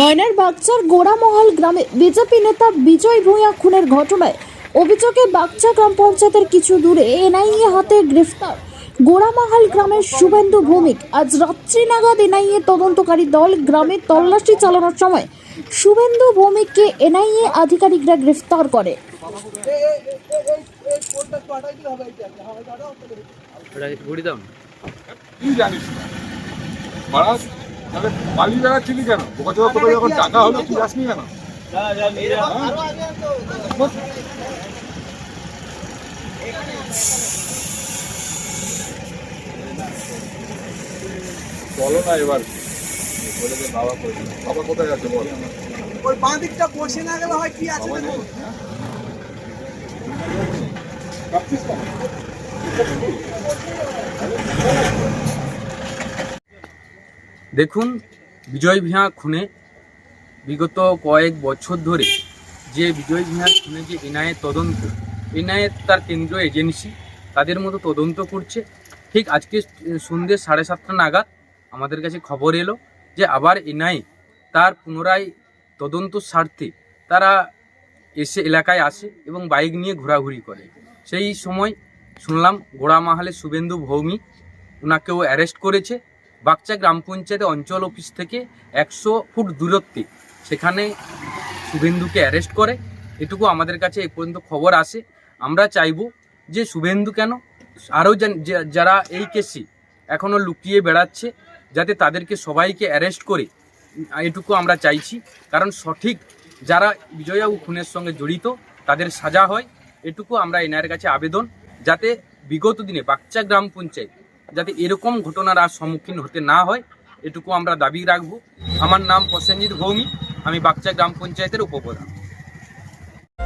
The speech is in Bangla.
ময়নার বাগচার গোড়ামহল গ্রামে বিজেপি নেতা বিজয় ভূঁইয়া খুনের ঘটনায় অভিযোগে বাগচা গ্রাম পঞ্চায়েতের কিছু দূরে এনআইএ হাতে গ্রেফতার। গোড়ামাহাল গ্রামের শুভেন্দু ভৌমিক আজ রাত্রি নাগাদ এনআইএ তদন্তকারী দল গ্রামে তল্লাশি চালানোর সময় শুভেন্দু ভৌমিককে এনআইএ আধিকারিকরা গ্রেফতার করে। ঘুরি জানিস? তাহলে পালিয়ে বেড়াচ্ছিলি কেন? বোকাচোদা তোকে যখন টাকা হলো তুই যাসনি কেন? বলো না এবার। বলে দে বাবা কই বাবা কোথায় আছে বল? ওই বাঁ দিকটা বসে না গেলে হয় কি আছে নেই, হ্যাঁ? ভাবছিস কেন? দেখুন, বিজয় ভিয়া খুনে বিগত কয়েক বছর ধরে যে বিজয় ভিয়ার খুনে যে এনআইএ তদন্ত, এনআইএ তার কেন্দ্রীয় এজেন্সি, তাদের মতো তদন্ত করছে। ঠিক আজকে সন্ধ্যে সাড়ে সাতটা নাগাদ আমাদের কাছে খবর এলো যে আবার এনআইএ তার পুনরায় তদন্ত স্বার্থে তারা এসে এলাকায় আসে এবং বাইক নিয়ে ঘোরাঘুরি করে। সেই সময় শুনলাম গোড়া গোড়ামাহালে শুভেন্দু ভৌমি ওনাকেও অ্যারেস্ট করেছে। বাগচা গ্রাম পঞ্চায়েত অঞ্চল অফিস থেকে একশো ফুট দূরত্বে সেখানে শুভেন্দুকে অ্যারেস্ট করে। এটুকু আমাদের কাছে এ পর্যন্ত খবর আসে। আমরা চাইব যে শুভেন্দু কেন? আরও যারা এই কেসে এখনও লুকিয়ে বেড়াচ্ছে, যাতে তাদেরকে সবাইকে অ্যারেস্ট করে এটুকু আমরা চাইছি। কারণ সঠিক যারা বিজয়বাবু খুনের সঙ্গে জড়িত, তাদের সাজা হয়। এটুকু আমরা এনআইয়ের কাছে আবেদন। যাতে বিগত দিনে বাচ্চা গ্রাম পঞ্চায়েত যাতে এরকম ঘটনার আর সম্মুখীন হতে না হয়, এটুকু আমরা দাবি রাখব। আমার নাম প্রসেনজিৎ ভৌমি, আমি বাগচা গ্রাম পঞ্চায়েতের উপপ্রধান।